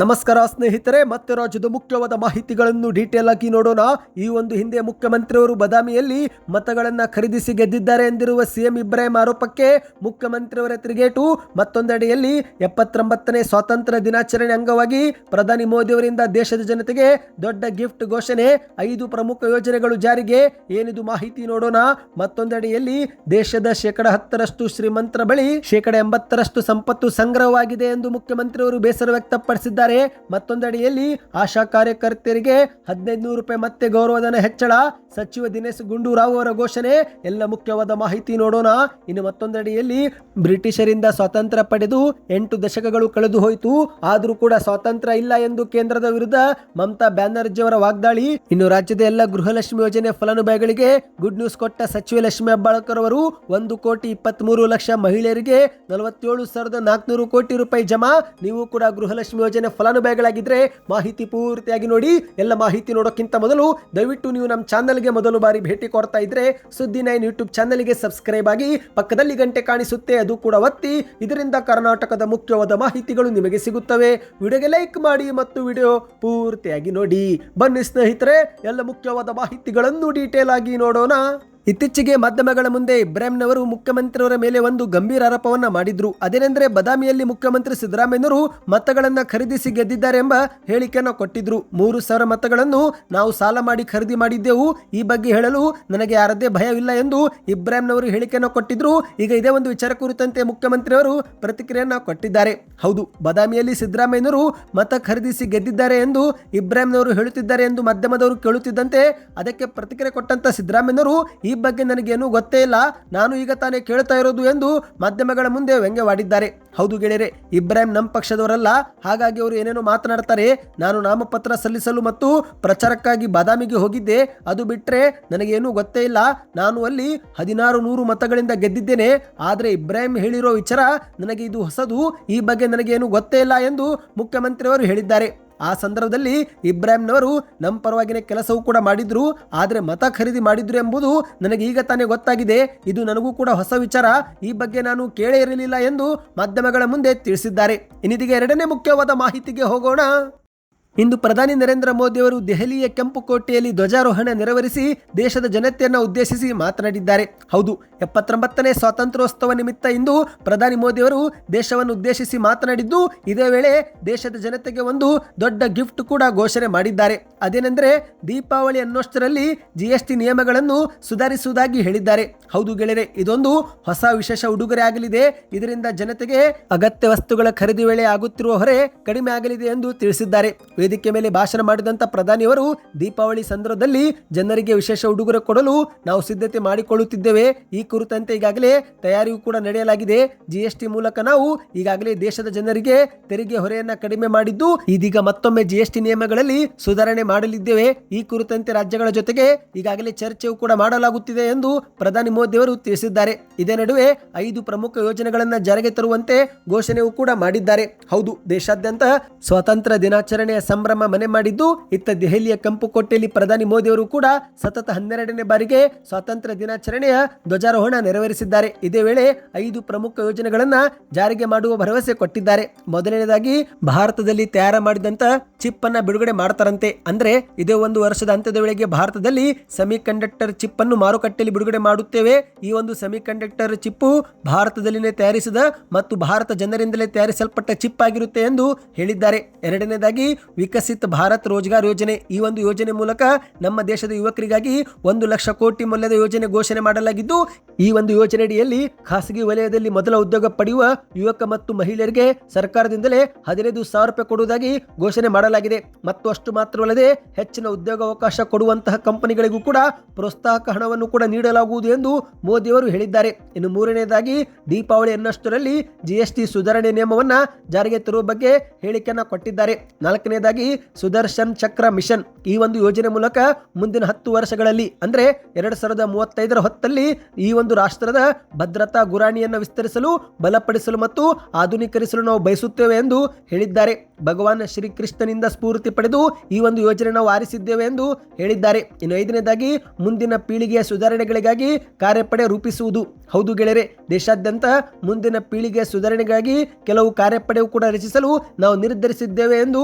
ನಮಸ್ಕಾರ ಸ್ನೇಹಿತರೆ, ಮತ್ತೆ ರಾಜ್ಯದ ಮುಖ್ಯವಾದ ಮಾಹಿತಿಗಳನ್ನು ಡೀಟೇಲ್ ಆಗಿ ನೋಡೋಣ. ಈ ಒಂದು ಹಿಂದೆ ಮುಖ್ಯಮಂತ್ರಿಯವರು ಬದಾಮಿಯಲ್ಲಿ ಮತಗಳನ್ನು ಖರೀದಿಸಿ ಗೆದ್ದಿದ್ದಾರೆ ಎಂದಿರುವ ಸಿಎಂ ಇಬ್ರಾಹಿಂ ಆರೋಪಕ್ಕೆ ಮುಖ್ಯಮಂತ್ರಿಯವರ ತಿರುಗೇಟು. ಮತ್ತೊಂದೆಡೆಯಲ್ಲಿ ಎಪ್ಪತ್ತೊಂಬತ್ತನೇ ಸ್ವಾತಂತ್ರ್ಯ ದಿನಾಚರಣೆ ಅಂಗವಾಗಿ ಪ್ರಧಾನಿ ಮೋದಿ ಅವರಿಂದ ದೇಶದ ಜನತೆಗೆ ದೊಡ್ಡ ಗಿಫ್ಟ್ ಘೋಷಣೆ. ಐದು ಪ್ರಮುಖ ಯೋಜನೆಗಳು ಜಾರಿಗೆ. ಏನಿದು ಮಾಹಿತಿ ನೋಡೋಣ. ಮತ್ತೊಂದೆಡೆಯಲ್ಲಿ ದೇಶದ ಶೇಕಡ ಹತ್ತರಷ್ಟು ಶ್ರೀಮಂತರ ಬಳಿ ಶೇಕಡ ಎಂಬತ್ತರಷ್ಟು ಸಂಪತ್ತು ಸಂಗ್ರಹವಾಗಿದೆ ಎಂದು ಮುಖ್ಯಮಂತ್ರಿಯವರು ಬೇಸರ ವ್ಯಕ್ತಪಡಿಸಿದ್ದಾರೆ. ಮತ್ತೊಂದೆಡೆಯಲ್ಲಿ ಆಶಾ ಕಾರ್ಯಕರ್ತರಿಗೆ ಹದಿನೈದು ನೂರು ರೂಪಾಯಿ ಮತ್ತೆ ಗೌರವಧನ ಹೆಚ್ಚಳ. ಸಚಿವ ದಿನೇಶ್ ಗುಂಡೂರಾವ್ ಅವರ ಘೋಷಣೆ. ಎಲ್ಲ ಮುಖ್ಯವಾದ ಮಾಹಿತಿ ನೋಡೋಣ. ಇನ್ನು ಮತ್ತೊಂದಡಿಯಲ್ಲಿ ಬ್ರಿಟಿಷರಿಂದ ಸ್ವಾತಂತ್ರ್ಯ ಪಡೆದು ಎಂಟು ದಶಕಗಳು ಕಳೆದು ಹೋಯಿತು. ಆದರೂ ಕೂಡ ಸ್ವಾತಂತ್ರ್ಯ ಇಲ್ಲ ಎಂದು ಕೇಂದ್ರದ ವಿರುದ್ಧ ಮಮತಾ ಬ್ಯಾನರ್ಜಿ ಅವರ ವಾಗ್ದಾಳಿ. ಇನ್ನು ರಾಜ್ಯದ ಎಲ್ಲ ಗೃಹಲಕ್ಷ್ಮಿ ಯೋಜನೆ ಫಲಾನುಭವಿಗಳಿಗೆ ಗುಡ್ ನ್ಯೂಸ್ ಕೊಟ್ಟ ಸಚಿವ ಲಕ್ಷ್ಮಿ ಹೆಬ್ಬಾಳ್ಕರ್ ಅವರು ಒಂದು ಕೋಟಿ ಇಪ್ಪತ್ಮೂರು ಲಕ್ಷ ಮಹಿಳೆಯರಿಗೆ ನಲವತ್ತೇಳು ಸಾವಿರದ ನಾಲ್ಕುನೂರು ಕೋಟಿ ರೂಪಾಯಿ ಜಮಾ. ನೀವು ಕೂಡ ಗೃಹಲಕ್ಷ್ಮಿ ಯೋಜನೆ ಫಲಾನುಭವಿಗಳಾಗಿದ್ರೆ ಮಾಹಿತಿ ಪೂರ್ತಿಯಾಗಿ ನೋಡಿ. ಎಲ್ಲ ಮಾಹಿತಿ ನೋಡೋಕ್ಕಿಂತ ಮೊದಲು ದಯವಿಟ್ಟು ನೀವು ನಮ್ಮ ಚಾನಲ್ಗೆ ಮೊದಲು ಬಾರಿ ಭೇಟಿ ಕೊಡ್ತಾ ಇದ್ರೆ ಸುದ್ದಿ ನೈನ್ ಯೂಟ್ಯೂಬ್ ಚಾನಲ್ಗೆ ಸಬ್ಸ್ಕ್ರೈಬ್ ಆಗಿ ಪಕ್ಕದಲ್ಲಿ ಗಂಟೆ ಕಾಣಿಸುತ್ತೆ, ಅದು ಕೂಡ ಒತ್ತಿ. ಇದರಿಂದ ಕರ್ನಾಟಕದ ಮುಖ್ಯವಾದ ಮಾಹಿತಿಗಳು ನಿಮಗೆ ಸಿಗುತ್ತವೆ. ವಿಡಿಯೋಗೆ ಲೈಕ್ ಮಾಡಿ ಮತ್ತು ವಿಡಿಯೋ ಪೂರ್ತಿಯಾಗಿ ನೋಡಿ. ಬನ್ನಿ ಸ್ನೇಹಿತರೆ, ಎಲ್ಲ ಮುಖ್ಯವಾದ ಮಾಹಿತಿಗಳನ್ನು ಡೀಟೇಲ್ ಆಗಿ ನೋಡೋಣ. ಇತ್ತೀಚೆಗೆ ಮಾಧ್ಯಮಗಳ ಮುಂದೆ ಇಬ್ರಾಹಿಂನವರು ಮುಖ್ಯಮಂತ್ರಿಯವರ ಮೇಲೆ ಒಂದು ಗಂಭೀರ ಆರೋಪವನ್ನ ಮಾಡಿದ್ರು. ಅದೇನೆಂದರೆ ಬದಾಮಿಯಲ್ಲಿ ಮುಖ್ಯಮಂತ್ರಿ ಸಿದ್ದರಾಮಯ್ಯನವರು ಮತಗಳನ್ನು ಖರೀದಿಸಿ ಗೆದ್ದಿದ್ದಾರೆ ಎಂಬ ಹೇಳಿಕೆಯನ್ನು ಕೊಟ್ಟಿದ್ರು. ಮೂರು ಸಾವಿರ ಮತಗಳನ್ನು ನಾವು ಸಾಲ ಮಾಡಿ ಖರೀದಿ ಮಾಡಿದ್ದೆವು. ಈ ಬಗ್ಗೆ ಹೇಳಲು ನನಗೆ ಯಾರದೇ ಭಯವಿಲ್ಲ ಎಂದು ಇಬ್ರಾಹಿಂನವರು ಹೇಳಿಕೆಯನ್ನು ಕೊಟ್ಟಿದ್ರು. ಈಗ ಇದೇ ಒಂದು ವಿಚಾರ ಕುರಿತಂತೆ ಮುಖ್ಯಮಂತ್ರಿಯವರು ಪ್ರತಿಕ್ರಿಯೆಯನ್ನು ಕೊಟ್ಟಿದ್ದಾರೆ. ಹೌದು, ಬದಾಮಿಯಲ್ಲಿ ಸಿದ್ದರಾಮಯ್ಯನವರು ಮತ ಖರೀದಿಸಿ ಗೆದ್ದಿದ್ದಾರೆ ಎಂದು ಇಬ್ರಾಹಿಂನವರು ಹೇಳುತ್ತಿದ್ದಾರೆ ಎಂದು ಮಾಧ್ಯಮದವರು ಕೇಳುತ್ತಿದ್ದಂತೆ ಅದಕ್ಕೆ ಪ್ರತಿಕ್ರಿಯೆ ಕೊಟ್ಟಂತ ಸಿದ್ದರಾಮಯ್ಯನವರು ಈ ಬಗ್ಗೆ ನನಗೇನು ಗೊತ್ತೇ ಇಲ್ಲ. ನಾನು ಈಗ ತಾನೇ ಕೇಳ್ತಾ ಇರೋದು ಎಂದು ಮಾಧ್ಯಮಗಳ ಮುಂದೆ ವ್ಯಂಗ್ಯವಾಡಿದ್ದಾರೆ. ಹೌದು ಗೆಳೆಯರೆ, ಇಬ್ರಾಹಿಂ ನಮ್ಮ ಪಕ್ಷದವರಲ್ಲ. ಹಾಗಾಗಿ ಅವರು ಏನೇನೋ ಮಾತನಾಡ್ತಾರೆ. ನಾನು ನಾಮಪತ್ರ ಸಲ್ಲಿಸಲು ಮತ್ತು ಪ್ರಚಾರಕ್ಕಾಗಿ ಬಾದಾಮಿಗೆ ಹೋಗಿದ್ದೆ. ಅದು ಬಿಟ್ಟರೆ ನನಗೇನೂ ಗೊತ್ತೇ ಇಲ್ಲ. ನಾನು ಅಲ್ಲಿ ಹದಿನಾರು ನೂರು ಮತಗಳಿಂದ ಗೆದ್ದಿದ್ದೇನೆ. ಆದರೆ ಇಬ್ರಾಹಿಂ ಹೇಳಿರೋ ವಿಚಾರ ನನಗೆ ಇದು ಹೊಸದು. ಈ ಬಗ್ಗೆ ನನಗೇನು ಗೊತ್ತೇ ಇಲ್ಲ ಎಂದು ಮುಖ್ಯಮಂತ್ರಿಯವರು ಹೇಳಿದ್ದಾರೆ. ಆ ಸಂದರ್ಭದಲ್ಲಿ ಇಬ್ರಾಹಿಂನವರು ನಮ್ಮ ಪರವಾಗಿನ ಕೆಲಸವೂ ಕೂಡ ಮಾಡಿದ್ರು, ಆದರೆ ಮತ ಖರೀದಿ ಮಾಡಿದ್ರು ಎಂಬುದು ನನಗೆ ಈಗ ತಾನೇ ಗೊತ್ತಾಗಿದೆ. ಇದು ನನಗೂ ಕೂಡ ಹೊಸ ವಿಚಾರ. ಈ ಬಗ್ಗೆ ನಾನು ಕೇಳೇ ಇರಲಿಲ್ಲ ಎಂದು ಮಾಧ್ಯಮಗಳ ಮುಂದೆ ತಿಳಿಸಿದ್ದಾರೆ. ಇನ್ನಿದಿಗೆ ಎರಡನೇ ಮುಖ್ಯವಾದ ಮಾಹಿತಿಗೆ ಹೋಗೋಣ. ಇಂದು ಪ್ರಧಾನಿ ನರೇಂದ್ರ ಮೋದಿ ಅವರು ದೆಹಲಿಯ ಕೆಂಪು ಕೋಟೆಯಲ್ಲಿ ಧ್ವಜಾರೋಹಣ ನೆರವೇರಿಸಿ ದೇಶದ ಜನತೆಯನ್ನು ಉದ್ದೇಶಿಸಿ ಮಾತನಾಡಿದ್ದಾರೆ. ಹೌದು, ಎಪ್ಪತ್ತೊಂಬತ್ತನೇ ಸ್ವಾತಂತ್ರ್ಯೋತ್ಸವ ನಿಮಿತ್ತ ಇಂದು ಪ್ರಧಾನಿ ಮೋದಿ ಅವರು ದೇಶವನ್ನು ಉದ್ದೇಶಿಸಿ ಮಾತನಾಡಿದ್ದು, ಇದೇ ವೇಳೆ ದೇಶದ ಜನತೆಗೆ ಒಂದು ದೊಡ್ಡ ಗಿಫ್ಟ್ ಕೂಡ ಘೋಷಣೆ ಮಾಡಿದ್ದಾರೆ. ಅದೇನೆಂದರೆ, ದೀಪಾವಳಿ ಅನ್ನೋಷ್ಟರಲ್ಲಿ ಜಿಎಸ್ಟಿ ನಿಯಮಗಳನ್ನು ಸುಧಾರಿಸುವುದಾಗಿ ಹೇಳಿದ್ದಾರೆ. ಹೌದು ಗೆಳೆಯರೆ, ಇದೊಂದು ಹೊಸ ವಿಶೇಷ ಉಡುಗೊರೆ ಆಗಲಿದೆ. ಇದರಿಂದ ಜನತೆಗೆ ಅಗತ್ಯ ವಸ್ತುಗಳ ಖರೀದಿ ವೇಳೆ ಆಗುತ್ತಿರುವ ಹೊರೆ ಕಡಿಮೆ ಆಗಲಿದೆ ಎಂದು ತಿಳಿಸಿದ್ದಾರೆ. ವೇದಿಕೆ ಮೇಲೆ ಭಾಷಣ ಮಾಡಿದಂತ ಪ್ರಧಾನಿಯವರು ದೀಪಾವಳಿ ಸಂದರ್ಭದಲ್ಲಿ ಜನರಿಗೆ ವಿಶೇಷ ಉಡುಗೊರೆ ಕೊಡಲು ನಾವು ಸಿದ್ಧತೆ ಮಾಡಿಕೊಳ್ಳುತ್ತಿದ್ದೇವೆ. ಈ ಕುರಿತಂತೆ ಈಗಾಗಲೇ ತಯಾರಿಯೂ ಕೂಡ ನಡೆಯಲಾಗಿದೆ. ಜಿಎಸ್ಟಿ ಮೂಲಕ ನಾವು ಈಗಾಗಲೇ ದೇಶದ ಜನರಿಗೆ ತೆರಿಗೆ ಹೊರೆಯನ್ನ ಕಡಿಮೆ ಮಾಡಿದ್ದು, ಇದೀಗ ಮತ್ತೊಮ್ಮೆ ಜಿಎಸ್ಟಿ ನಿಯಮಗಳಲ್ಲಿ ಸುಧಾರಣೆ ಮಾಡಲಿದ್ದೇವೆ. ಈ ಕುರಿತಂತೆ ರಾಜ್ಯಗಳ ಜೊತೆಗೆ ಈಗಾಗಲೇ ಚರ್ಚೆಯೂ ಕೂಡ ಮಾಡಲಾಗುತ್ತಿದೆ ಎಂದು ಪ್ರಧಾನಿ ಮೋದಿ ಅವರು ತಿಳಿಸಿದ್ದಾರೆ. ಇದೇ ನಡುವೆ ಐದು ಪ್ರಮುಖ ಯೋಜನೆಗಳನ್ನ ಜಾರಿಗೆ ತರುವಂತೆ ಘೋಷಣೆಯೂ ಕೂಡ ಮಾಡಿದ್ದಾರೆ. ಹೌದು, ದೇಶಾದ್ಯಂತ ಸ್ವಾತಂತ್ರ್ಯ ದಿನಾಚರಣೆಯ ಸಂಭ್ರಮ ಮನೆ ಮಾಡಿದ್ದು, ಇತ್ತ ದೆಹಲಿಯ ಕೆಂಪು ಕೋಟೆಯಲ್ಲಿ ಪ್ರಧಾನಿ ಮೋದಿ ಅವರು ಕೂಡ ಸತತ ಹನ್ನೆರಡನೇ ಬಾರಿಗೆ ಸ್ವಾತಂತ್ರ್ಯ ದಿನಾಚರಣೆಯ ಧ್ವಜಾರೋಹಣ ನೆರವೇರಿಸಿದ್ದಾರೆ. ಇದೇ ವೇಳೆ ಐದು ಪ್ರಮುಖ ಯೋಜನೆಗಳನ್ನು ಜಾರಿಗೆ ಮಾಡುವ ಭರವಸೆ ಕೊಟ್ಟಿದ್ದಾರೆ. ಮೊದಲನೇದಾಗಿ, ಭಾರತದಲ್ಲಿ ತಯಾರ ಮಾಡಿದಂತ ಚಿಪ್ ಅನ್ನ ಬಿಡುಗಡೆ ಮಾಡ್ತಾರಂತೆ. ಅಂದ್ರೆ, ಇದೇ ಒಂದು ವರ್ಷದ ಅಂತ್ಯದ ವೇಳೆಗೆ ಭಾರತದಲ್ಲಿ ಸೆಮಿ ಕಂಡಕ್ಟರ್ ಚಿಪ್ ಅನ್ನು ಮಾರುಕಟ್ಟೆಯಲ್ಲಿ ಬಿಡುಗಡೆ ಮಾಡುತ್ತೇವೆ. ಈ ಒಂದು ಸೆಮಿ ಕಂಡಕ್ಟರ್ ಚಿಪ್ಪು ಭಾರತದಲ್ಲಿನೇ ತಯಾರಿಸಿದ ಮತ್ತು ಭಾರತ ಜನರಿಂದಲೇ ತಯಾರಿಸಲ್ಪಟ್ಟ ಚಿಪ್ ಆಗಿರುತ್ತೆ ಎಂದು ಹೇಳಿದ್ದಾರೆ. ಎರಡನೇದಾಗಿ ವಿಕಸಿತ್ ಭಾರತ್ ರೋಜ್ಗಾರ್ ಯೋಜನೆ. ಈ ಒಂದು ಯೋಜನೆ ಮೂಲಕ ನಮ್ಮ ದೇಶದ ಯುವಕರಿಗಾಗಿ ಒಂದು ಲಕ್ಷ ಕೋಟಿ ಮೌಲ್ಯದ ಯೋಜನೆ ಘೋಷಣೆ ಮಾಡಲಾಗಿದ್ದು, ಈ ಒಂದು ಯೋಜನೆಯಡಿಯಲ್ಲಿ ಖಾಸಗಿ ವಲಯದಲ್ಲಿ ಮೊದಲ ಉದ್ಯೋಗ ಪಡೆಯುವ ಯುವಕ ಮತ್ತು ಮಹಿಳೆಯರಿಗೆ ಸರ್ಕಾರದಿಂದಲೇ ಹದಿನೈದು ಸಾವಿರ ರೂಪಾಯಿ ಕೊಡುವುದಾಗಿ ಘೋಷಣೆ ಮಾಡಲಾಗಿದೆ. ಮತ್ತು ಅಷ್ಟು ಮಾತ್ರವಲ್ಲದೆ ಹೆಚ್ಚಿನ ಉದ್ಯೋಗಾವಕಾಶ ಕೊಡುವಂತಹ ಕಂಪನಿಗಳಿಗೂ ಕೂಡ ಪ್ರೋತ್ಸಾಹಕ ಹಣವನ್ನು ಕೂಡ ನೀಡಲಾಗುವುದು ಎಂದು ಮೋದಿಯವರು ಹೇಳಿದ್ದಾರೆ. ಇನ್ನು ಮೂರನೇದಾಗಿ, ದೀಪಾವಳಿ ಅನ್ನಷ್ಟರಲ್ಲಿ ಜಿಎಸ್ಟಿ ಸುಧಾರಣೆ ನಿಯಮವನ್ನು ಜಾರಿಗೆ ತರುವ ಬಗ್ಗೆ ಹೇಳಿಕೆಯನ್ನು ಕೊಟ್ಟಿದ್ದಾರೆ. ನಾಲ್ಕನೇದಾಗಿ ಮೊದಲನೇದಾಗಿ ಸುದರ್ಶನ್ ಚಕ್ರ ಮಿಷನ್ ಈ ಒಂದು ಯೋಜನೆ ಮೂಲಕ ಮುಂದಿನ ಹತ್ತು ವರ್ಷಗಳಲ್ಲಿ, ಅಂದ್ರೆ ಎರಡ್ ಸಾವಿರದ ಮೂವತ್ತೈದರ ಹೊತ್ತಲ್ಲಿ ಈ ಒಂದು ರಾಷ್ಟ್ರದ ಭದ್ರತಾ ಗುರಾಣಿಯನ್ನು ವಿಸ್ತರಿಸಲು, ಬಲಪಡಿಸಲು ಮತ್ತು ಆಧುನೀಕರಿಸಲು ನಾವು ಬಯಸುತ್ತೇವೆ ಎಂದು ಹೇಳಿದ್ದಾರೆ. ಭಗವಾನ್ ಶ್ರೀಕೃಷ್ಣನಿಂದ ಸ್ಫೂರ್ತಿ ಪಡೆದು ಈ ಒಂದು ಯೋಜನೆ ನಾವು ಆರಿಸಿದ್ದೇವೆ ಎಂದು ಹೇಳಿದ್ದಾರೆ. ಇನ್ನು ಐದನೇದಾಗಿ, ಮುಂದಿನ ಪೀಳಿಗೆಯ ಸುಧಾರಣೆಗಳಿಗಾಗಿ ಕಾರ್ಯಪಡೆ ರೂಪಿಸುವುದು. ಹೌದು ಗೆಳೆಯರೆ, ದೇಶಾದ್ಯಂತ ಮುಂದಿನ ಪೀಳಿಗೆಯ ಸುಧಾರಣೆಗಾಗಿ ಕೆಲವು ಕಾರ್ಯಪಡೆಯು ಕೂಡ ರಚಿಸಲು ನಾವು ನಿರ್ಧರಿಸಿದ್ದೇವೆ ಎಂದು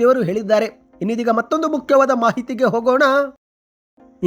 ಮೋದಿಯವರು ಹೇಳಿದ್ದಾರೆ. ಇನ್ನಿದೀಗ ಮತ್ತೊಂದು ಮುಖ್ಯವಾದ ಮಾಹಿತಿಗೆ ಹೋಗೋಣ.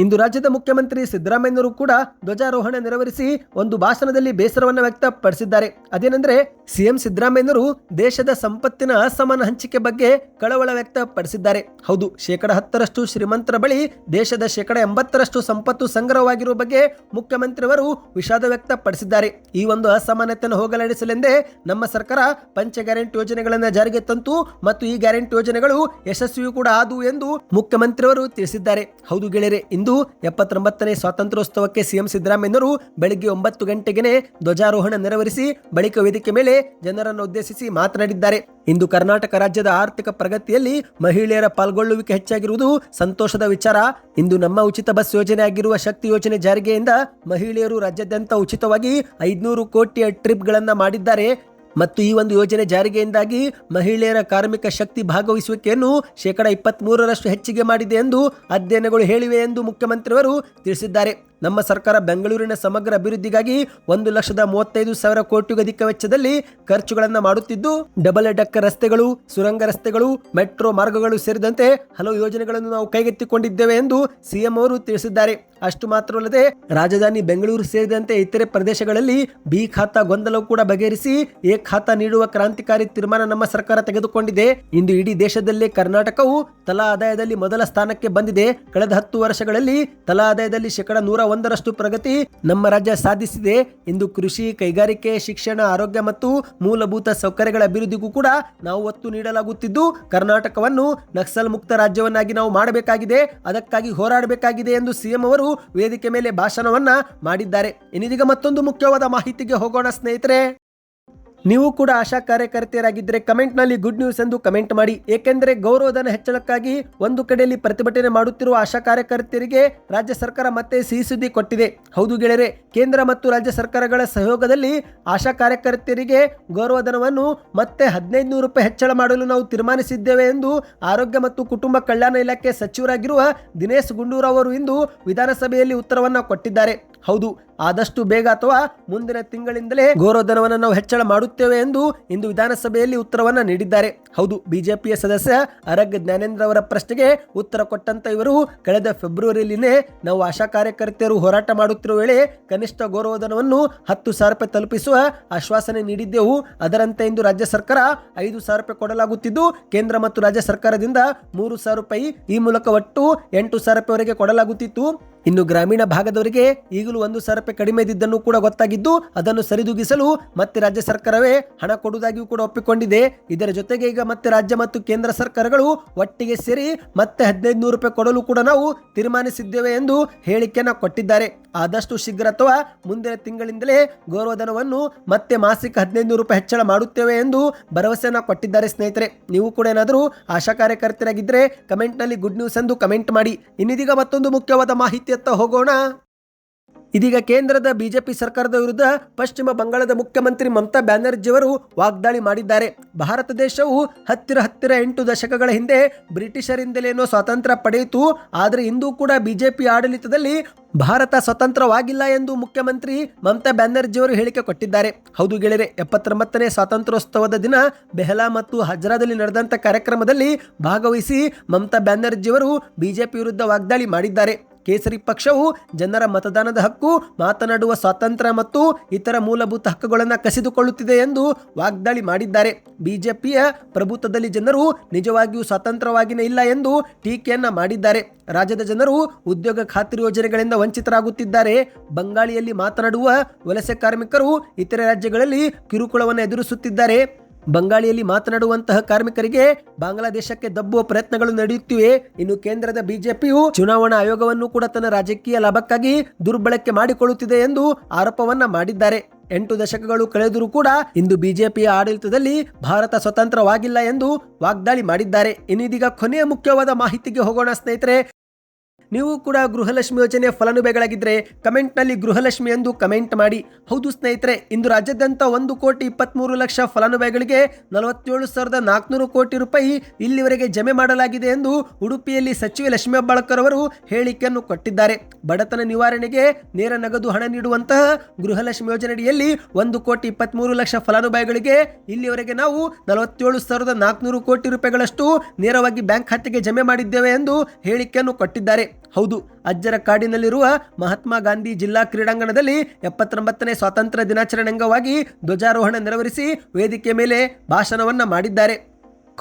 ಇಂದು ರಾಜ್ಯದ ಮುಖ್ಯಮಂತ್ರಿ ಸಿದ್ದರಾಮಯ್ಯನವರು ಕೂಡ ಧ್ವಜಾರೋಹಣ ನೆರವೇರಿಸಿ ಒಂದು ಭಾಷಣದಲ್ಲಿ ಬೇಸರವನ್ನು ವ್ಯಕ್ತಪಡಿಸಿದ್ದಾರೆ. ಅದೇನೆಂದ್ರೆ ಸಿಎಂ ಸಿದ್ದರಾಮಯ್ಯನವರು ದೇಶದ ಸಂಪತ್ತಿನ ಅಸಮಾನ ಹಂಚಿಕೆ ಬಗ್ಗೆ ಕಳವಳ ವ್ಯಕ್ತಪಡಿಸಿದ್ದಾರೆ. ಹೌದು, ಶೇಕಡ ಹತ್ತರಷ್ಟು ಶ್ರೀಮಂತರ ಬಳಿ ದೇಶದ ಶೇಕಡ ಎಂಬತ್ತರಷ್ಟು ಸಂಪತ್ತು ಸಂಗ್ರಹವಾಗಿರುವ ಬಗ್ಗೆ ಮುಖ್ಯಮಂತ್ರಿಯವರು ವಿಷಾದ ವ್ಯಕ್ತಪಡಿಸಿದ್ದಾರೆ. ಈ ಒಂದು ಅಸಮಾನತೆಯನ್ನು ಹೋಗಲಾಡಿಸಲೆಂದೇ ನಮ್ಮ ಸರ್ಕಾರ ಪಂಚ ಗ್ಯಾರಂಟಿ ಯೋಜನೆಗಳನ್ನು ಜಾರಿಗೆ ತಂತು ಮತ್ತು ಈ ಗ್ಯಾರಂಟಿ ಯೋಜನೆಗಳು ಯಶಸ್ವಿಯೂ ಕೂಡ ಆದವು ಎಂದು ಮುಖ್ಯಮಂತ್ರಿಯವರು ತಿಳಿಸಿದ್ದಾರೆ. ಹೌದು ಗೆಳೆಯರೆ ಇಂದು ಎಪ್ಪತ್ತೊಂಬತ್ತನೇ ಸ್ವಾತಂತ್ರ್ಯೋತ್ಸವಕ್ಕೆ ಸಿಎಂ ಸಿದ್ದರಾಮಯ್ಯನವರು ಬೆಳಗ್ಗೆ ಒಂಬತ್ತು ಗಂಟೆಗೆ ಧ್ವಜಾರೋಹಣ ನೆರವೇರಿಸಿ ಬಳಿಕ ವೇದಿಕೆ ಮೇಲೆ ಜನರನ್ನು ಉದ್ದೇಶಿಸಿ ಮಾತನಾಡಿದ್ದಾರೆ. ಇಂದು ಕರ್ನಾಟಕ ರಾಜ್ಯದ ಆರ್ಥಿಕ ಪ್ರಗತಿಯಲ್ಲಿ ಮಹಿಳೆಯರ ಪಾಲ್ಗೊಳ್ಳುವಿಕೆ ಹೆಚ್ಚಾಗಿರುವುದು ಸಂತೋಷದ ವಿಚಾರ. ಇಂದು ನಮ್ಮ ಉಚಿತ ಬಸ್ ಯೋಜನೆ ಆಗಿರುವ ಶಕ್ತಿ ಯೋಜನೆ ಜಾರಿಗೆಯಿಂದ ಮಹಿಳೆಯರು ರಾಜ್ಯಾದ್ಯಂತ ಉಚಿತವಾಗಿ ಐದುನೂರು ಕೋಟಿಯ ಟ್ರಿಪ್ಗಳನ್ನು ಮಾಡಿದ್ದಾರೆ. ಮತ್ತು ಈ ಒಂದು ಯೋಜನೆ ಜಾರಿಗೆಯಿಂದಾಗಿ ಮಹಿಳೆಯರ ಕಾರ್ಮಿಕ ಶಕ್ತಿ ಭಾಗವಹಿಸುವಿಕೆಯನ್ನು ಶೇಕಡ ಇಪ್ಪತ್ತ್ ಹೆಚ್ಚಿಗೆ ಮಾಡಿದೆ ಎಂದು ಅಧ್ಯಯನಗಳು ಹೇಳಿವೆ ಎಂದು ಮುಖ್ಯಮಂತ್ರಿಯವರು ತಿಳಿಸಿದ್ದಾರೆ. ನಮ್ಮ ಸರ್ಕಾರ ಬೆಂಗಳೂರಿನ ಸಮಗ್ರ ಅಭಿವೃದ್ಧಿಗಾಗಿ ಒಂದು ಲಕ್ಷದ ಮೂವತ್ತೈದು ಸಾವಿರ ಕೋಟಿಗೂ ಅಧಿಕ ವೆಚ್ಚದಲ್ಲಿ ಖರ್ಚುಗಳನ್ನು ಮಾಡುತ್ತಿದ್ದು, ಡಬಲ್ ಡಕ್ಕರ್ ರಸ್ತೆಗಳು, ಸುರಂಗ ರಸ್ತೆಗಳು, ಮೆಟ್ರೋ ಮಾರ್ಗಗಳು ಸೇರಿದಂತೆ ಹಲವು ಯೋಜನೆಗಳನ್ನು ನಾವು ಕೈಗೆತ್ತಿಕೊಂಡಿದ್ದೇವೆ ಎಂದು ಸಿಎಂ ಅವರು ತಿಳಿಸಿದ್ದಾರೆ. ಅಷ್ಟು ಮಾತ್ರವಲ್ಲದೆ ರಾಜಧಾನಿ ಬೆಂಗಳೂರು ಸೇರಿದಂತೆ ಇತರೆ ಪ್ರದೇಶಗಳಲ್ಲಿ ಬಿ ಖಾತಾ ಗೊಂದಲವು ಕೂಡ ಬಗೆಹರಿಸಿ, ಎ ಖಾತಾ ನೀಡುವ ಕ್ರಾಂತಿಕಾರಿ ತೀರ್ಮಾನ ನಮ್ಮ ಸರ್ಕಾರ ತೆಗೆದುಕೊಂಡಿದೆ. ಇಂದು ಇಡೀ ದೇಶದಲ್ಲೇ ಕರ್ನಾಟಕವು ತಲಾ ಆದಾಯದಲ್ಲಿ ಮೊದಲ ಸ್ಥಾನಕ್ಕೆ ಬಂದಿದೆ. ಕಳೆದ ಹತ್ತು ವರ್ಷಗಳಲ್ಲಿ ತಲಾ ಆದಾಯದಲ್ಲಿ ಶೇಕಡ ನೂರ ಒಂದರಷ್ಟು ಪ್ರಗತಿ ನಮ್ಮ ರಾಜ್ಯ ಸಾಧಿಸಿದೆ ಇಂದು ಕೃಷಿ ಕೈಗಾರಿಕೆ, ಶಿಕ್ಷಣ, ಆರೋಗ್ಯ ಮತ್ತು ಮೂಲಭೂತ ಸೌಕರ್ಯಗಳ ಅಭಿವೃದ್ಧಿಗೂ ಕೂಡ ನಾವು ಒತ್ತು ನೀಡಲಾಗುತ್ತಿದ್ದು, ಕರ್ನಾಟಕವನ್ನು ನಕ್ಸಲ್ ಮುಕ್ತ ರಾಜ್ಯವನ್ನಾಗಿ ನಾವು ಮಾಡಬೇಕಾಗಿದೆ, ಅದಕ್ಕಾಗಿ ಹೋರಾಡಬೇಕಾಗಿದೆ ಎಂದು ಸಿಎಂ ಅವರು ವೇದಿಕೆ ಮೇಲೆ ಭಾಷಣವನ್ನ ಮಾಡಿದ್ದಾರೆ. ಇನ್ನಿದೀಗ ಮತ್ತೊಂದು ಮುಖ್ಯವಾದ ಮಾಹಿತಿಗೆ ಹೋಗೋಣ ಸ್ನೇಹಿತರೆ. ನೀವು ಕೂಡ ಆಶಾ ಕಾರ್ಯಕರ್ತೆಯರಾಗಿದ್ದರೆ ಕಮೆಂಟ್ನಲ್ಲಿ ಗುಡ್ ನ್ಯೂಸ್ ಎಂದು ಕಮೆಂಟ್ ಮಾಡಿ. ಏಕೆಂದರೆ ಗೌರವಧನ ಹೆಚ್ಚಳಕ್ಕಾಗಿ ಒಂದು ಕಡೆಯಲ್ಲಿ ಪ್ರತಿಭಟನೆ ಮಾಡುತ್ತಿರುವ ಆಶಾ ಕಾರ್ಯಕರ್ತೆಯರಿಗೆ ರಾಜ್ಯ ಸರ್ಕಾರ ಮತ್ತೆ ಸಿಹಿ ಸುದ್ದಿ ಕೊಟ್ಟಿದೆ. ಹೌದು ಗೆಳೆಯರೆ, ಕೇಂದ್ರ ಮತ್ತು ರಾಜ್ಯ ಸರ್ಕಾರಗಳ ಸಹಯೋಗದಲ್ಲಿ ಆಶಾ ಕಾರ್ಯಕರ್ತೆಯರಿಗೆ ಗೌರವಧನವನ್ನು ಮತ್ತೆ ಹದಿನೈದು ನೂರು ರೂಪಾಯಿ ಹೆಚ್ಚಳ ಮಾಡಲು ನಾವು ತೀರ್ಮಾನಿಸಿದ್ದೇವೆ ಎಂದು ಆರೋಗ್ಯ ಮತ್ತು ಕುಟುಂಬ ಕಲ್ಯಾಣ ಇಲಾಖೆ ಸಚಿವರಾಗಿರುವ ದಿನೇಶ್ ಗುಂಡೂರಾವ್ ಅವರು ಇಂದು ವಿಧಾನಸಭೆಯಲ್ಲಿ ಉತ್ತರವನ್ನು ಕೊಟ್ಟಿದ್ದಾರೆ. ಹೌದು ಆದಷ್ಟು ಬೇಗ ಅಥವಾ ಮುಂದಿನ ತಿಂಗಳಿಂದಲೇ ಗೌರವಧನವನ್ನು ನಾವು ಹೆಚ್ಚಳ ಮಾಡುತ್ತೇವೆ ಎಂದು ಇಂದು ವಿಧಾನಸಭೆಯಲ್ಲಿ ಉತ್ತರವನ್ನ ನೀಡಿದ್ದಾರೆ. ಹೌದು, ಬಿಜೆಪಿಯ ಸದಸ್ಯ ಅರಗ್ ಜ್ಞಾನೇಂದ್ರ ಅವರ ಪ್ರಶ್ನೆಗೆ ಉತ್ತರ ಕೊಟ್ಟಂತ ಇವರು ಕಳೆದ ಫೆಬ್ರವರಿಯಲ್ಲಿನೇ ನಾವು ಆಶಾ ಕಾರ್ಯಕರ್ತೆಯರು ಹೋರಾಟ ಮಾಡುತ್ತಿರುವ ವೇಳೆ ಕನಿಷ್ಠ ಗೌರವಧನವನ್ನು ಹತ್ತು ಸಾವಿರ ರೂಪಾಯಿ ತಲುಪಿಸುವ ಆಶ್ವಾಸನೆ ನೀಡಿದ್ದೆವು. ಅದರಂತೆ ಇಂದು ರಾಜ್ಯ ಸರ್ಕಾರ ಐದು ಸಾವಿರ ರೂಪಾಯಿ ಕೊಡಲಾಗುತ್ತಿದ್ದು, ಕೇಂದ್ರ ಮತ್ತು ರಾಜ್ಯ ಸರ್ಕಾರದಿಂದ ಮೂರು ಸಾವಿರ ರೂಪಾಯಿ ಈ ಮೂಲಕ ಒಟ್ಟು ಎಂಟು ಸಾವಿರ ರೂಪಾಯಿವರೆಗೆ ಕೊಡಲಾಗುತ್ತಿತ್ತು. ಇನ್ನು ಗ್ರಾಮೀಣ ಭಾಗದವರಿಗೆ ಈಗಲೂ ಒಂದು ಸಾವಿರ ರೂಪಾಯಿ ಕಡಿಮೆ ಇದ್ದಿದ್ದನ್ನು ಕೂಡ ಗೊತ್ತಾಗಿದ್ದು ಅದನ್ನು ಸರಿದೂಗಿಸಲು ಮತ್ತೆ ರಾಜ್ಯ ಸರ್ಕಾರವೇ ಹಣ ಕೊಡುವುದಾಗಿಯೂ ಕೂಡ ಒಪ್ಪಿಕೊಂಡಿದೆ. ಇದರ ಜೊತೆಗೆ ಈಗ ಮತ್ತೆ ರಾಜ್ಯ ಮತ್ತು ಕೇಂದ್ರ ಸರ್ಕಾರಗಳು ಒಟ್ಟಿಗೆ ಸೇರಿ ಮತ್ತೆ ಹದಿನೈದು ನೂರು ರೂಪಾಯಿ ಕೊಡಲು ಕೂಡ ನಾವು ತೀರ್ಮಾನಿಸಿದ್ದೇವೆ ಎಂದು ಹೇಳಿಕೆಯನ್ನು ಕೊಟ್ಟಿದ್ದಾರೆ. ಆದಷ್ಟು ಶೀಘ್ರ ಅಥವಾ ಮುಂದಿನ ತಿಂಗಳಿಂದಲೇ ಗೌರವಧನವನ್ನು ಮತ್ತೆ ಮಾಸಿಕ ಹದಿನೈದು ನೂರು ರೂಪಾಯಿ ಹೆಚ್ಚಳ ಮಾಡುತ್ತೇವೆ ಎಂದು ಭರವಸೆಯನ್ನು ಕೊಟ್ಟಿದ್ದಾರೆ ಸ್ನೇಹಿತರೆ. ನೀವು ಕೂಡ ಏನಾದರೂ ಆಶಾ ಕಾರ್ಯಕರ್ತರಾಗಿದ್ದರೆ ಕಮೆಂಟ್ನಲ್ಲಿ ಗುಡ್ ನ್ಯೂಸ್ ಎಂದು ಕಮೆಂಟ್ ಮಾಡಿ. ಇನ್ನಿದೀಗ ಮತ್ತೊಂದು ಮುಖ್ಯವಾದ ಮಾಹಿತಿಯತ್ತ ಹೋಗೋಣ. ಇದೀಗ ಕೇಂದ್ರದ ಬಿಜೆಪಿ ಸರ್ಕಾರದ ವಿರುದ್ಧ ಪಶ್ಚಿಮ ಬಂಗಾಳದ ಮುಖ್ಯಮಂತ್ರಿ ಮಮತಾ ಬ್ಯಾನರ್ಜಿಯವರು ವಾಗ್ದಾಳಿ ಮಾಡಿದ್ದಾರೆ. ಭಾರತ ದೇಶವು ಹತ್ತಿರ ಹತ್ತಿರ ಎಂಟು ದಶಕಗಳ ಹಿಂದೆ ಬ್ರಿಟಿಷರಿಂದಲೇನೋ ಸ್ವಾತಂತ್ರ್ಯ ಪಡೆಯಿತು. ಆದರೆ ಇಂದೂ ಕೂಡ ಬಿಜೆಪಿ ಆಡಳಿತದಲ್ಲಿ ಭಾರತ ಸ್ವತಂತ್ರವಾಗಿಲ್ಲ ಎಂದು ಮುಖ್ಯಮಂತ್ರಿ ಮಮತಾ ಬ್ಯಾನರ್ಜಿಯವರು ಹೇಳಿಕೆ ಕೊಟ್ಟಿದ್ದಾರೆ. ಹೌದು ಗೆಳೆಯರೆ, ಎಪ್ಪತ್ತೊಂಬತ್ತನೇ ಸ್ವಾತಂತ್ರ್ಯೋತ್ಸವದ ದಿನ ಬೆಹಲಾ ಮತ್ತು ಹಜ್ರಾದಲ್ಲಿ ನಡೆದಂಥ ಕಾರ್ಯಕ್ರಮದಲ್ಲಿ ಭಾಗವಹಿಸಿ ಮಮತಾ ಬ್ಯಾನರ್ಜಿಯವರು ಬಿಜೆಪಿ ವಿರುದ್ಧ ವಾಗ್ದಾಳಿ ಮಾಡಿದ್ದಾರೆ. ಕೇಸರಿ ಪಕ್ಷವು ಜನರ ಮತದಾನದ ಹಕ್ಕು, ಮಾತನಾಡುವ ಸ್ವಾತಂತ್ರ್ಯ ಮತ್ತು ಇತರ ಮೂಲಭೂತ ಹಕ್ಕುಗಳನ್ನು ಕಸಿದುಕೊಳ್ಳುತ್ತಿದೆ ಎಂದು ವಾಗ್ದಾಳಿ ಮಾಡಿದ್ದಾರೆ. ಬಿಜೆಪಿಯ ಪ್ರಭುತ್ವದಲ್ಲಿ ಜನರು ನಿಜವಾಗಿಯೂ ಸ್ವತಂತ್ರವಾಗಿನೇ ಇಲ್ಲ ಎಂದು ಟೀಕೆಯನ್ನ ಮಾಡಿದ್ದಾರೆ. ರಾಜ್ಯದ ಜನರು ಉದ್ಯೋಗ ಖಾತ್ರಿ ಯೋಜನೆಗಳಿಂದ ವಂಚಿತರಾಗುತ್ತಿದ್ದಾರೆ. ಬಂಗಾಳಿಯಲ್ಲಿ ಮಾತನಾಡುವ ವಲಸೆ ಕಾರ್ಮಿಕರು ಇತರೆ ರಾಜ್ಯಗಳಲ್ಲಿ ಕಿರುಕುಳವನ್ನು ಎದುರಿಸುತ್ತಿದ್ದಾರೆ. ಬಂಗಾಳಿಯಲ್ಲಿ ಮಾತನಾಡುವಂತಹ ಕಾರ್ಮಿಕರಿಗೆ ಬಾಂಗ್ಲಾದೇಶಕ್ಕೆ ದಬ್ಬುವ ಪ್ರಯತ್ನಗಳು ನಡೆಯುತ್ತಿವೆ. ಇನ್ನು ಕೇಂದ್ರದ ಬಿಜೆಪಿಯು ಚುನಾವಣಾ ಆಯೋಗವನ್ನು ಕೂಡ ತನ್ನ ರಾಜಕೀಯ ಲಾಭಕ್ಕಾಗಿ ದುರ್ಬಳಕೆ ಮಾಡಿಕೊಳ್ಳುತ್ತಿದೆ ಎಂದು ಆರೋಪವನ್ನ ಮಾಡಿದ್ದಾರೆ. ಎಂಟು ದಶಕಗಳು ಕಳೆದರೂ ಕೂಡ ಇಂದು ಬಿಜೆಪಿಯ ಆಡಳಿತದಲ್ಲಿ ಭಾರತ ಸ್ವತಂತ್ರವಾಗಿಲ್ಲ ಎಂದು ವಾಗ್ದಾಳಿ ಮಾಡಿದ್ದಾರೆ. ಇನ್ನಿದೀಗ ಕೊನೆಯ ಮುಖ್ಯವಾದ ಮಾಹಿತಿಗೆ ಹೋಗೋಣ ಸ್ನೇಹಿತರೆ. ನೀವು ಕೂಡ ಗೃಹಲಕ್ಷ್ಮಿ ಯೋಜನೆಯ ಫಲಾನುಭವಿಗಳಾಗಿದ್ದರೆ ಕಮೆಂಟ್ನಲ್ಲಿ ಗೃಹಲಕ್ಷ್ಮಿ ಎಂದು ಕಮೆಂಟ್ ಮಾಡಿ. ಹೌದು ಸ್ನೇಹಿತರೆ, ಇಂದು ರಾಜ್ಯಾದ್ಯಂತ ಒಂದು ಕೋಟಿ ಇಪ್ಪತ್ತ್ಮೂರು ಲಕ್ಷ ಫಲಾನುಭವಿಗಳಿಗೆ ನಲವತ್ತೇಳು ಸಾವಿರದ ನಾಲ್ಕುನೂರು ಕೋಟಿ ರೂಪಾಯಿ ಇಲ್ಲಿವರೆಗೆ ಜಮೆ ಮಾಡಲಾಗಿದೆ ಎಂದು ಉಡುಪಿಯಲ್ಲಿ ಸಚಿವೆ ಲಕ್ಷ್ಮೀ ಹೆಬ್ಬಾಳ್ಕರ್ ಅವರು ಹೇಳಿಕೆಯನ್ನು ಕೊಟ್ಟಿದ್ದಾರೆ. ಬಡತನ ನಿವಾರಣೆಗೆ ನೇರ ನಗದು ಹಣ ನೀಡುವಂತಹ ಗೃಹಲಕ್ಷ್ಮಿ ಯೋಜನೆಯಡಿಯಲ್ಲಿ ಒಂದು ಕೋಟಿ ಇಪ್ಪತ್ತ್ಮೂರು ಲಕ್ಷ ಫಲಾನುಭವಿಗಳಿಗೆ ಇಲ್ಲಿವರೆಗೆ ನಾವು ನಲವತ್ತೇಳು ಸಾವಿರದ ನಾಲ್ಕುನೂರು ಕೋಟಿ ರೂಪಾಯಿಗಳಷ್ಟು ನೇರವಾಗಿ ಬ್ಯಾಂಕ್ ಖಾತೆಗೆ ಜಮೆ ಮಾಡಿದ್ದೇವೆ ಎಂದು ಹೇಳಿಕೆಯನ್ನು ಕೊಟ್ಟಿದ್ದಾರೆ. ಹೌದು, ಅಜ್ಜರ ಕಾಡಿನಲ್ಲಿರುವ ಮಹಾತ್ಮ ಗಾಂಧಿ ಜಿಲ್ಲಾ ಕ್ರೀಡಾಂಗಣದಲ್ಲಿ ಎಪ್ಪತ್ತೊಂಬತ್ತನೇ ಸ್ವಾತಂತ್ರ್ಯ ದಿನಾಚರಣೆ ಅಂಗವಾಗಿ ಧ್ವಜಾರೋಹಣ ನೆರವೇರಿಸಿ ವೇದಿಕೆ ಮೇಲೆ ಭಾಷಣವನ್ನ ಮಾಡಿದ್ದಾರೆ.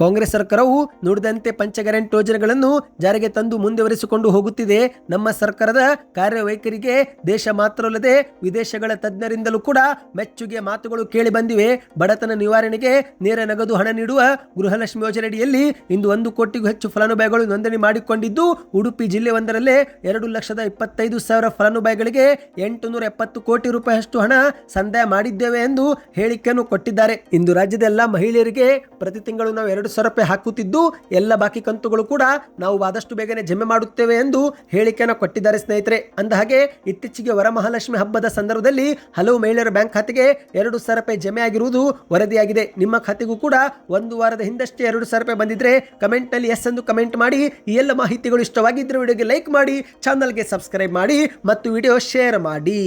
ಕಾಂಗ್ರೆಸ್ ಸರ್ಕಾರವು ನುಡಿದಂತೆ ಪಂಚ ಯೋಜನೆಗಳನ್ನು ಜಾರಿಗೆ ತಂದು ಮುಂದುವರಿಸಿಕೊಂಡು ಹೋಗುತ್ತಿದೆ. ನಮ್ಮ ಸರ್ಕಾರದ ಕಾರ್ಯವೈಖರಿಗೆ ದೇಶ ಮಾತ್ರವಲ್ಲದೆ ವಿದೇಶಗಳ ತಜ್ಞರಿಂದಲೂ ಕೂಡ ಮೆಚ್ಚುಗೆ ಮಾತುಗಳು ಕೇಳಿ ಬಂದಿವೆ. ಬಡತನ ನಿವಾರಣೆಗೆ ನೇರ ನಗದು ಹಣ ನೀಡುವ ಗೃಹಲಕ್ಷ್ಮಿ ಯೋಜನೆಯಡಿಯಲ್ಲಿ ಇಂದು ಒಂದು ಕೋಟಿಗೂ ಹೆಚ್ಚು ಫಲಾನುಭವಿಗಳು ನೋಂದಣಿ ಮಾಡಿಕೊಂಡಿದ್ದು, ಉಡುಪಿ ಜಿಲ್ಲೆಯೊಂದರಲ್ಲೇ ಎರಡು ಲಕ್ಷದ ಇಪ್ಪತ್ತೈದು ಸಾವಿರ ಫಲಾನುಭವಿಗಳಿಗೆ ಎಂಟುನೂರ ಎಪ್ಪತ್ತು ಕೋಟಿ ರೂಪಾಯಿಯಷ್ಟು ಹಣ ಸಂದಾಯ ಮಾಡಿದ್ದೇವೆ ಎಂದು ಹೇಳಿಕೆಯನ್ನು ಕೊಟ್ಟಿದ್ದಾರೆ. ಇಂದು ರಾಜ್ಯದ ಎಲ್ಲ ಮಹಿಳೆಯರಿಗೆ ಪ್ರತಿ ತಿಂಗಳು ನಾವು ಎರಡು ಸಾವಿರ ರೂಪಾಯಿ ಹಾಕುತ್ತಿದ್ದು ಎಲ್ಲ ಬಾಕಿ ಕಂತುಗಳು ಕೂಡ ನಾವು ಆದಷ್ಟು ಬೇಗನೆ ಜಮೆ ಮಾಡುತ್ತೇವೆ ಎಂದು ಹೇಳಿಕೆಯನ್ನು ಕೊಟ್ಟಿದ್ದಾರೆ ಸ್ನೇಹಿತರೆ. ಅಂದ ಹಾಗೆ ಇತ್ತೀಚೆಗೆ ವರಮಹಾಲಕ್ಷ್ಮಿ ಹಬ್ಬದ ಸಂದರ್ಭದಲ್ಲಿ ಹಲವು ಮಹಿಳೆಯರ ಬ್ಯಾಂಕ್ ಖಾತೆಗೆ ಎರಡು ಸಾವಿರ ರೂಪಾಯಿ ಜಮೆ ಆಗಿರುವುದು ವರದಿಯಾಗಿದೆ. ನಿಮ್ಮ ಖಾತೆಗೂ ಕೂಡ ಒಂದು ವಾರದ ಹಿಂದಷ್ಟೇ ಎರಡು ಸಾವಿರ ರೂಪಾಯಿ ಬಂದಿದ್ರೆ ಕಮೆಂಟ್ನಲ್ಲಿ ಎಸ್ ಎಂದು ಕಮೆಂಟ್ ಮಾಡಿ. ಈ ಎಲ್ಲ ಮಾಹಿತಿಗಳು ಇಷ್ಟವಾಗಿದ್ದರೆ ವಿಡಿಯೋಗೆ ಲೈಕ್ ಮಾಡಿ ಚಾನಲ್ಗೆ ಸಬ್ಸ್ಕ್ರೈಬ್ ಮಾಡಿ ಮತ್ತು ವಿಡಿಯೋ ಶೇರ್ ಮಾಡಿ.